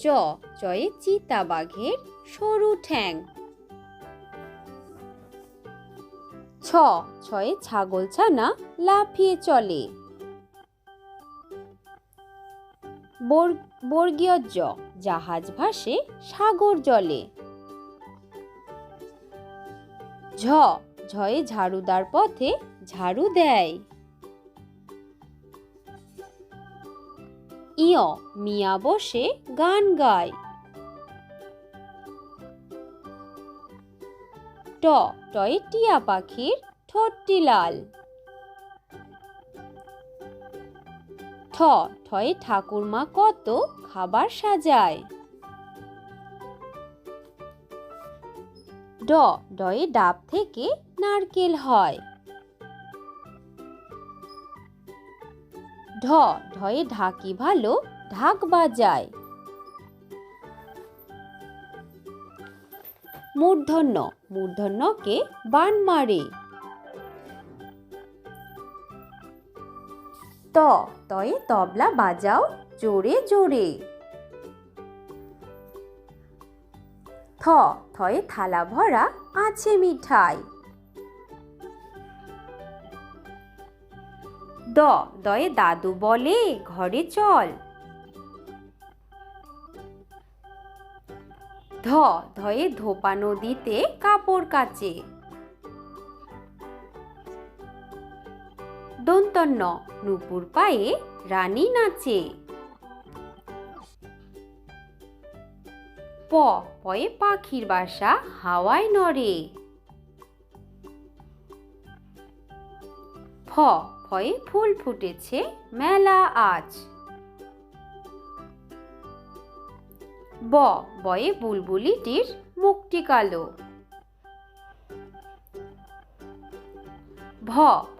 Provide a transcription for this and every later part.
চ চয়ে চিতা বাঘের সরু ঠ্যাং। ছ, ছয়ে ছাগল ছানা লাফিয়ে চলে। বর- বর্গীয় জ, জাহাজ ভাসে সাগর জলে। ঝ, ঝয়ে ঝাড়ুদার পথে ঝাড়ু দেয়। ইয়, মিয়া বসে গান গায়। ট, টয়ে টিয়া পাখির ঠোঁটটি লাল। ঠ ঠয়ে ঠাকুরমা কত খাবার সাজায়। ড, ডয়ে ডাব থেকে নারকেল হয়। ঢ, ঢয়ে ঢাকি ভালো, ঢাক বাজায়। মূর্ধন্য, মূর্ধন্যকে বান মারে। ত, তয়ে তবলা বাজাও, জোরে জোরে। থ, থয়ে থালা ভরা, আছে মিঠাই। দ দয়ে দাদু বলে, ঘরে চল। ধ, ধয়ে ধোপা নদীতে কাপড় কাচে। দন্তন্য নুপুর পায়ে রানী নাচে। প, পয়ে পাখির বাসা হাওয়ায় নড়ে। ফ ফয়ে ফুল ফুটেছে মেলা আজ। ব বয়ে বুলবুলিটির মুখটি কালো। ভ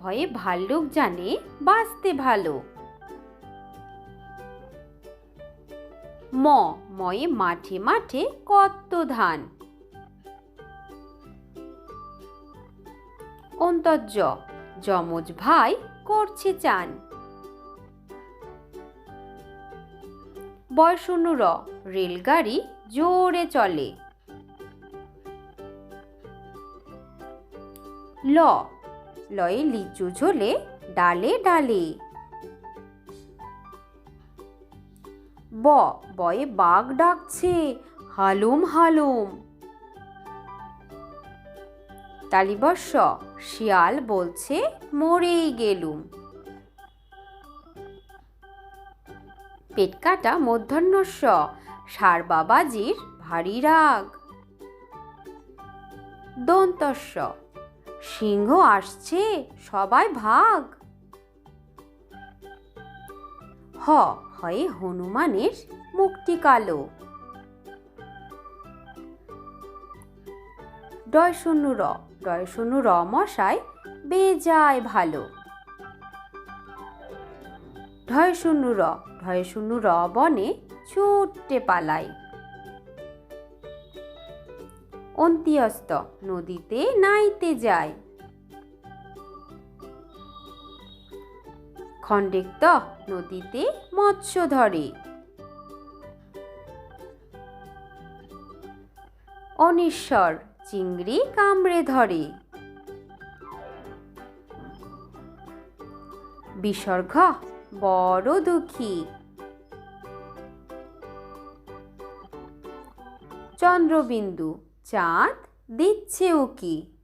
ভয়ে ভাল্লুক জানে বাঁচতে ভালো। ম ময়ে মাঠে মাঠে কত ধান। অন্তর্য যমজ ভাই করছে চান। বয়সূন্য র, রেলগাড়ি জোরে চলে। ল, লয়ে লিচু ঝোলে, ডালে ডালে। ব, বয়ে বাঘ ডাকছে, হালুম হালুম। তালিবর্ষ শিয়াল বলছে, মরেই গেলুম। পেট কাটা মধ্যাহ্নস্য সার বাবাজির ভারী রাগ। দন্তস্য সিংহ আসছে, সবাই ভাগ। হ, হয়ে হনুমানের মুক্তি কালো। ডয় শূন্য র, ডয় শূন্য র মশাই, বেজায় ভালো। ঢয় শূন্য র, ঢয় শূন্য র বনে ছুটতে পালায় অন্ত্যস্ত, নদীতে নাইতে যায়। খণ্ডেক্ত, নদীতে মৎস্য ধরে। অনিশ্বর চিংড়ি কামড়ে ধরে। বিসর্গ বড় দুঃখী। চন্দ্রবিন্দু চাঁদ দিচ্ছে উকি।